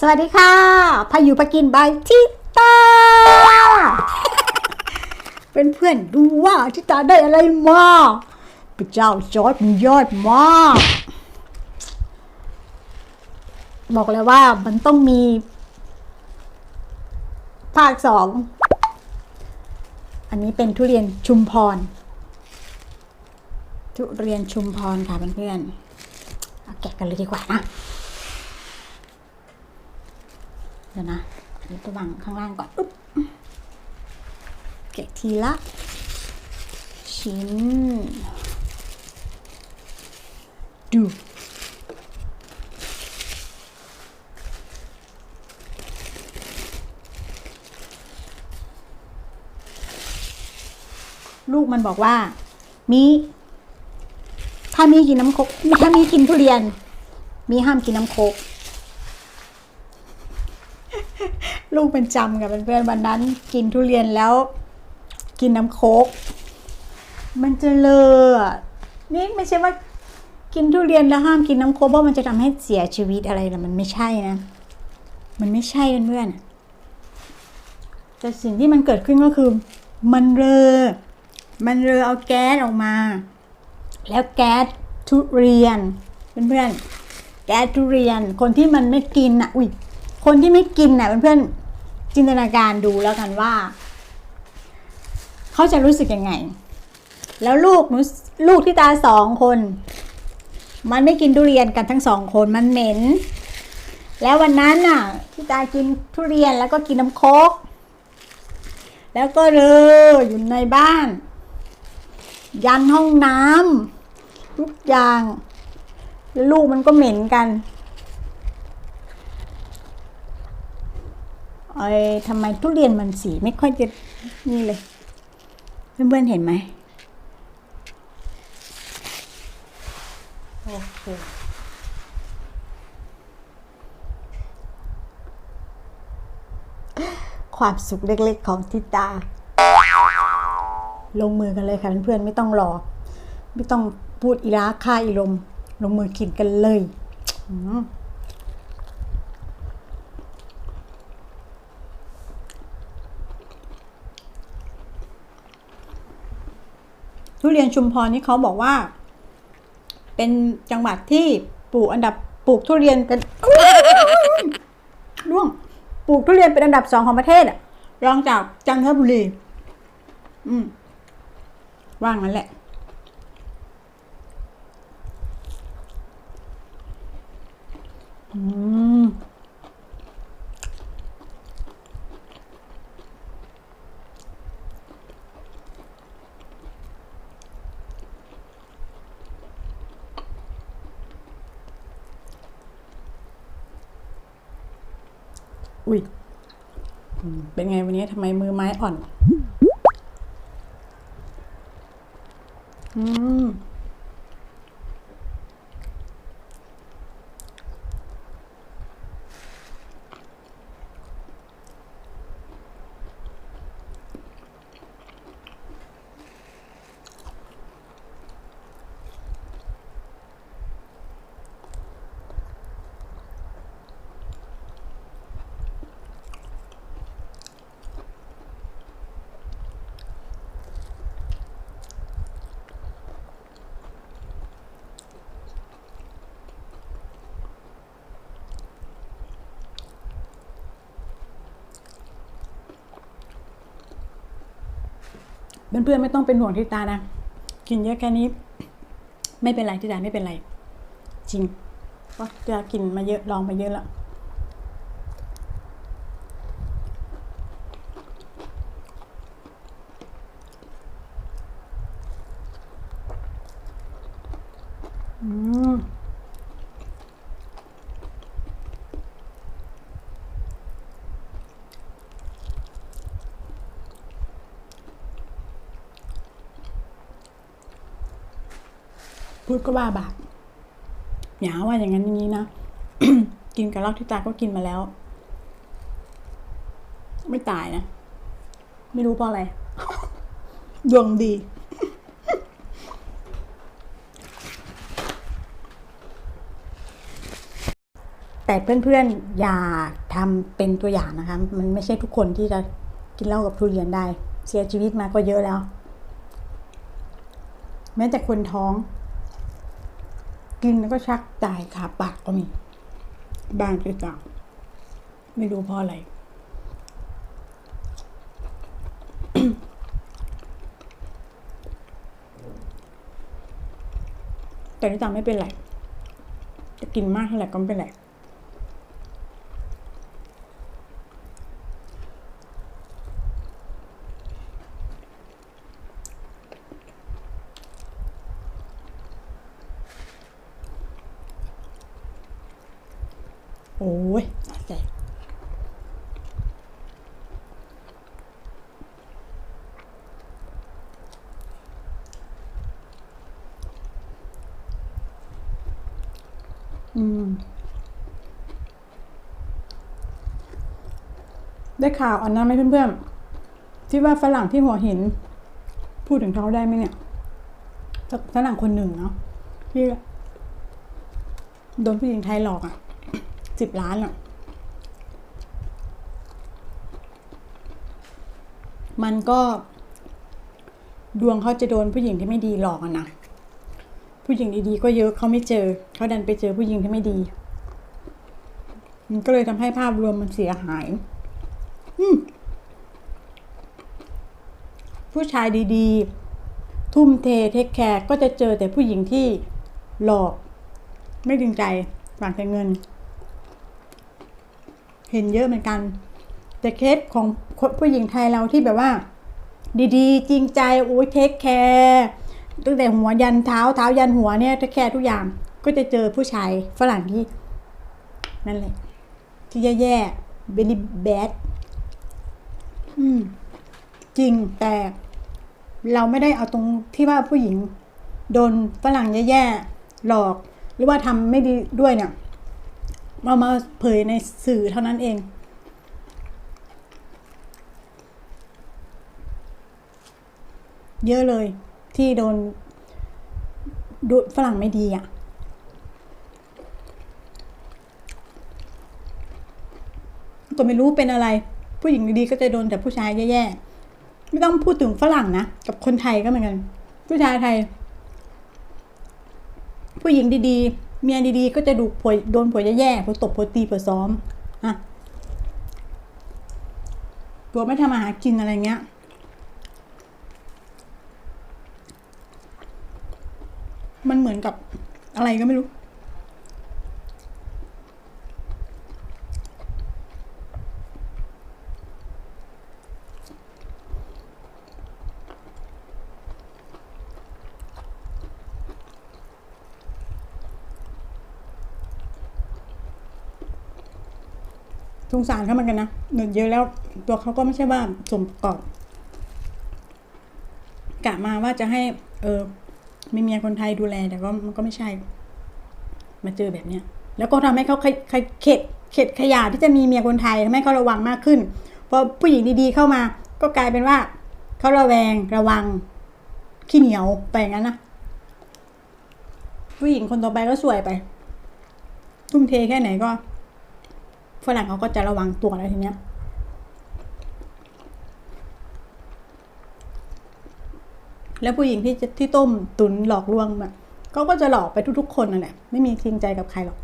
สวัสดีค่ะพายุปากินบายทิตา เป็นเพื่อนดูว่าทิตาได้อะไรมาพระเจ้าจอร์ดมันยอดมากบอกเลยว่ามันต้องมี ภาคสอง อันนี้เป็นทุเรียนชุมพร ทุเรียนชุมพรค่ะเพื่อนๆเอาแกะกันเลยดีกว่านะ เดี๋ยวนะนนี้ตัววางข้างล่างก่อนอุ๊บแกะทีละ ชิ้น ดูลูกมันบอกว่า มี ถ้ามีกินน้ำโคกถ้ามีกินทุเรียน มีห้ามกินน้ำโคก ลูกเป็นจำกับเพื่อนๆวันนั้น กินทุเรียนแล้ว กินน้ำโคกมันจะเลอะอะนี่ไม่ใช่ว่ากินทุเรียนแล้วห้ามกินน้ำโคกเพราะมันจะทำให้เสียชีวิตอะไรนะมันไม่ใช่นะ มันไม่ใช่เพื่อนๆแต่สิ่งที่มันเกิดขึ้นก็คือ มันเรอมันเรอเอาแก๊สออกมา แล้วแก๊สทุเรียนเพื่อนๆแก๊สทุเรียนคนที่มันไม่กินอะอุ้ย คนที่ไม่กินน่ะเพื่อนๆจินตนาการดูแล้วกันว่า เขาจะรู้สึกยังไง แล้วลูกนูลูกที่ตาสองคน มันไม่กินทุเรียนกันทั้งสองคนมันเหม็น แล้ววันนั้นน่ะที่ตากินทุเรียนแล้วก็กินน้ำโคกแล้วก็เรออยู่ในบ้าน ยันห้องน้ำทุกอย่าง แล้วลูกมันก็เหม็นกัน ไอ้ทำไมทุเรียนมันสีไม่ค่อยจะนี่เลย เพื่อนๆเห็นไหมโอเคความสุขเล็กๆของทิตา ลงมือกันเลยค่ะเพื่อนๆไม่ต้องรอ ไม่ต้องพูดอีราค่าอีลม ลงมือกินกันเลย อืม ทุเรียนชุมพรนี่เขาบอกว่า เป็นจังหวัดที่ปลูกอันดับปลูกทุเรียนเป็นร่วงปลูกทุเรียนเป็นอันดับสองของประเทศอะรองจากจันทบุรี อืม ว่างนั้นแหละ อืม อุ้ยอืม เป็นไงวันนี้ทำไมมือไม้อ่อน อืม เพื่อนๆไม่ต้องเป็นห่วงทิตานะ กินเยอะแค่นี้ ไม่เป็นไรทิตาไม่เป็นไร จริงเพราะทิตากินมาเยอะลองมาเยอะแล้ว อืม พูดก็ว่าบาปอย่าว่าอย่างนั้นอย่างนี้นะกินกับเหล้าที่ตาก็กินมาแล้ว ไม่ตายนะ ไม่รู้เพราะอะไรดวงดี แต่เพื่อนๆ อย่าทำเป็นตัวอย่างนะคะ มันไม่ใช่ทุกคนที่จะกินเหล้ากับทุเรียนได้ เสียชีวิตมาก็เยอะแล้ว แม้แต่คนท้อง กินแล้วก็ชักตายขาปากก็มี บางที่ต่างไม่รู้เพราะอะไรแต่ที่ต่างไม่เป็นไร จะกินมากเท่าไหร่ก็ไม่เป็นไร ยน่าใจอืมได้ข่าวอันนั้นไหมเพื่อนๆ ที่ว่าฝรั่งที่หัวหิน พูดถึงเขาได้ไหมเนี่ยฝรั่งคนหนึ่งเนาะที่โดนผู้หญิงไทยหลอกอะ สิบล้านอะมันก็ดวงเขาจะโดนผู้หญิงที่ไม่ดีหลอกอะนะ ผู้หญิงดีๆก็เยอะเขาไม่เจอ เขาดันไปเจอผู้หญิงที่ไม่ดี มันก็เลยทำให้ภาพรวมมันเสียหายอืผู้ชายดีๆ ทุ่มเทเทคแคร์ก็จะเจอแต่ผู้หญิงที่หลอก ไม่ดึงใจหวังแต่เงิน เห็นเยอะเหมือนกัน แต่เคสของผู้หญิงไทยเราที่แบบว่า ดีๆ จริงใจโอ้ยเทคแคร์ตั้งแต่หัวยันเท้าเท้ายันหัวเนี่ยเทคแคร์ทุกอย่างก็จะเจอผู้ชายฝรั่งที่ นั่นแหละ ที่แย่ๆ very bad อืมจริงแต่เราไม่ได้เอาตรงที่ว่าผู้หญิง โดนฝรั่งแย่ๆหลอก หรือว่าทำไม่ดีด้วยเนี่ย เอามาเผยในสื่อเท่านั้นเองเยอะเลยที่โดนดูฝรั่งไม่ดีอะ ก็ไม่รู้เป็นอะไร ผู้หญิงดีๆก็จะโดนแต่ผู้ชายแย่ๆ ไม่ต้องพูดถึงฝรั่งนะ กับคนไทยก็เหมือนกัน ผู้ชายไทย ผู้หญิงดีๆ เมียดีๆ ก็จะดูผัวโดนผัวแย่ๆผัวตบผัวตีผัวซ้อมอะผัวไม่ทำอาหารกินอะไรเงี้ยมันเหมือนกับอะไรก็ไม่รู้ สงสารเขาเหมือนกันนะเงินเยอะแล้วตัวเขาก็ไม่ใช่ว่าสมประกอบกะมาว่าจะให้ เออมีเมียคนไทยดูแลแต่ก็มันก็ไม่ใช่ มาเจอแบบเนี้ยแล้วก็ทำให้เขาเข็ดเข็ดเข็ดขยาที่จะมีเมียคนไทยทำให้เขาระวังมากขึ้นพอผู้หญิงดีๆเข้ามา ก็กลายเป็นว่าเขาระแวงระวังขี้เหนียวไปอย่างนั้นนะผู้หญิงคนต่อไปก็สวยไป ทุ่มเทแค่ไหนก็ ฝรั่งเขาก็จะระวังตัวแล้วทีเนี้ยแล้วผู้หญิงที่ที่ต้มตุนหลอกลวงแบบเขาก็จะหลอกไปทุกๆคนนั่นแหละไม่มีจริงใจกับใครหรอก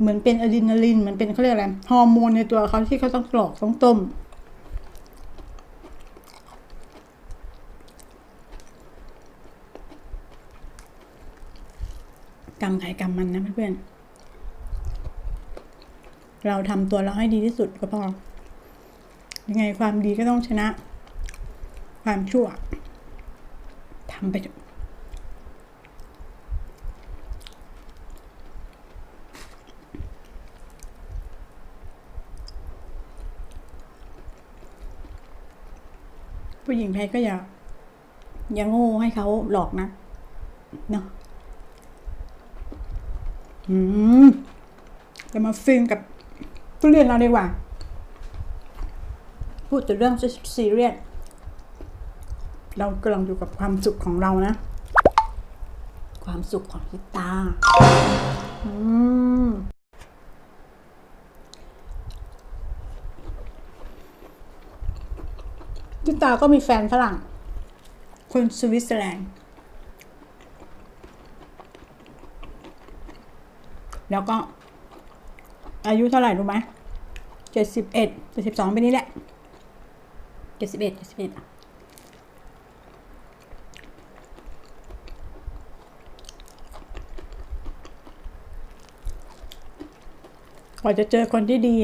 เหมือนเป็นอะดรีนาลินมือนเป็นเขาเรียกอะไรฮอร์โมนในตัวเขาที่เขาต้องหลอกต้องต้ม กรรมใครกรรมมันนะเพื่อนๆ เราทำตัวเราให้ดีที่สุดก็พอ ยังไงความดีก็ต้องชนะ ความชั่วทำไปเถอะผู้หญิงไทยก็อย่าอย่าโง่ให้เขาหลอกนะเนาะอืมจะมาฟินกับ ทุเรียนเราดีกว่า พูดถึงเรื่องซีเรียสเรากำลังอยู่กับความสุขของเรานะ ความสุขของพิตาพิตาก็มีแฟนฝรั่ง คนสวิตเซอร์แลนด์แล้วก็ อายุเท่าไหร่รู้ไหมเจ็ดสิบเอ็ดเจ็ดสิบสองปีนี้แหละเจ็ดสิบเอ็ดเจ็ดสิบเอ็ดกว่าจะเจอคนที่ดี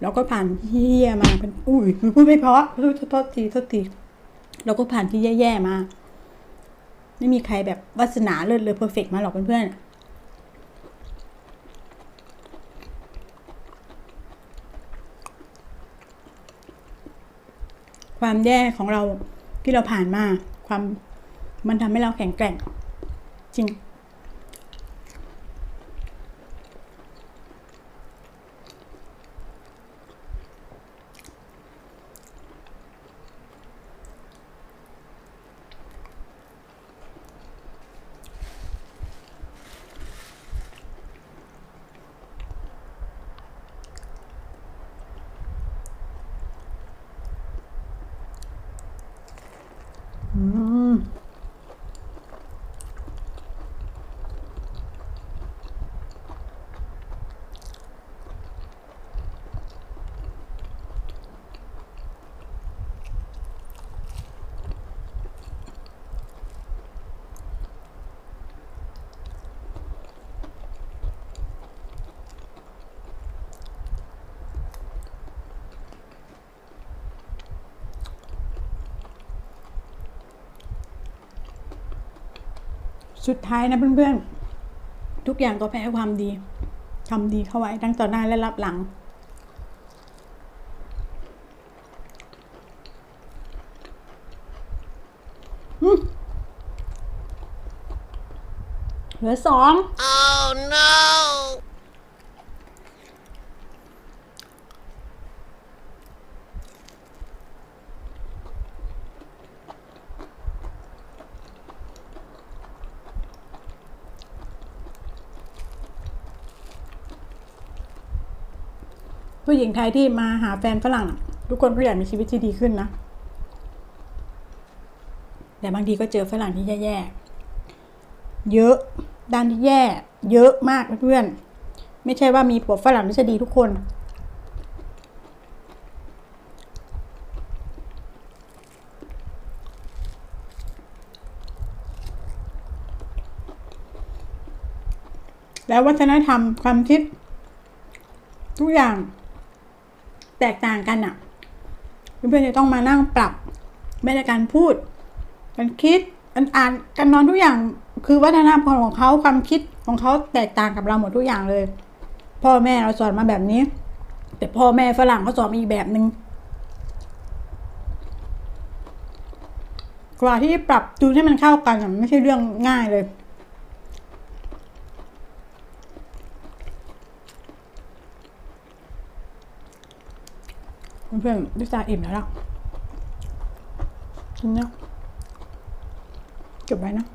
แล้วก็ผ่านที่แย่มาเป็นอุ้ยพูดไม่เพราะโทษทีโทษทีเราก็ผ่านที่แย่ๆมา ไม่มีใครแบบวาสนาเลิศเลยเพอร์เฟกมาหรอกเพื่อนๆ ความแย่ของเราที่เราผ่านมา ความมันทำให้เราแข็งแกร่ง จริง สุดท้ายนะเพื่อนๆ ทุกอย่างก็แพ้ความดีทำดีเข้าไว้ทั้งต่อหน้าและรับหลัง เหลือสอง Oh no! ผู้หญิงไทยที่มาหาแฟนฝรั่ง ทุกคนก็อยากมีชีวิตที่ดีขึ้นนะ แต่บางทีก็เจอฝรั่งที่แย่ๆเยอะด้านที่แย่ เยอะมากเพื่อน ไม่ใช่ว่ามีผัวฝรั่งที่จะดีทุกคนแล้ววัฒนธรรมความคิด ทุกอย่าง แตกต่างกันอะ่ะเพื่อนๆจะต้องมานั่งปรับไม่ในการพูดการคิดการอ่านการนอนทุกอย่างคือวัฒนธรรมของเขาความคิดของเขาแตกต่างกับเราหมดทุกอย่างเลย พ่อแม่เราสอนมาแบบนี้ แต่พ่อแม่ฝรั่งเขาสอนมาอีกแบบหนึง่งกว่าที่ปรับจูนให้มันเข้ากันอะไม่ใช่เรื่องง่ายเลย เพื่อนๆดิจาอิ่มแล้วล่ะกินเนี่ยเก็บไว้นะ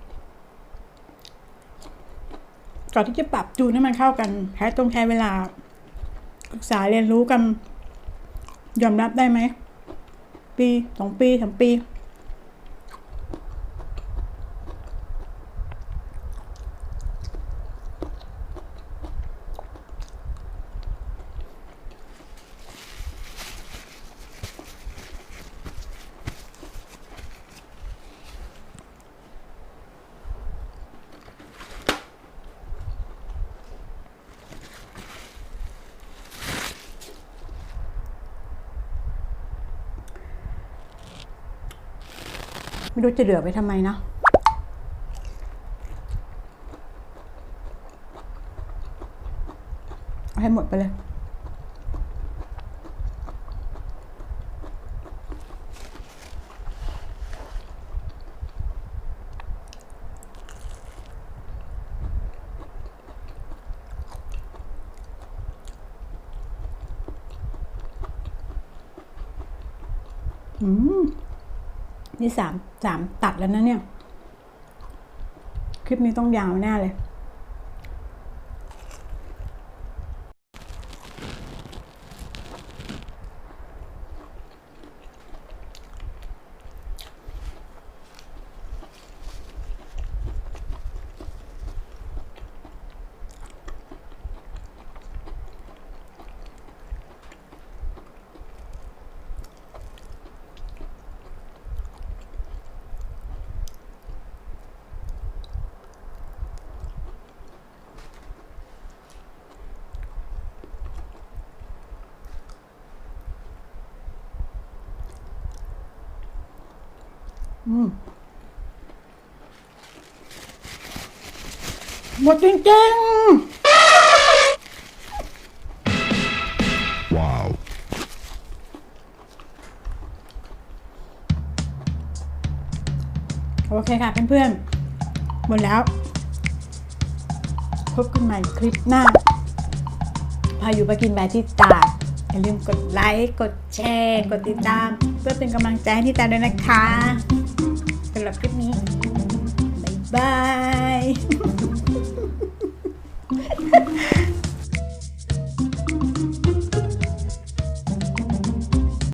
ก่อนที่จะปรับจูนให้มันเข้ากันแพ้ต้องใช้เวลาศึกษาเรียนรู้กัน ยอมรับได้ไหม ปีสองปีสามปี ไม่รู้จะเหลือไปทำไมนะเอาให้หมดไปเลย อืม นี่สามสามตัดแล้วนะเนี่ย คลิปนี้ต้องยาวแน่เลย หมดจริงๆ Wow. โอเคค่ะเพื่อนๆ หมดแล้ว พบกันใหม่คลิปหน้า พายุไปกินแบที่ตาอย่าลืมกดไลค์ กดแชร์ กดติดตาม เพื่อเป็นกำลังใจให้ที่ตาด้วยนะคะ สำหรับคลิปนี้ บ๊ายบาย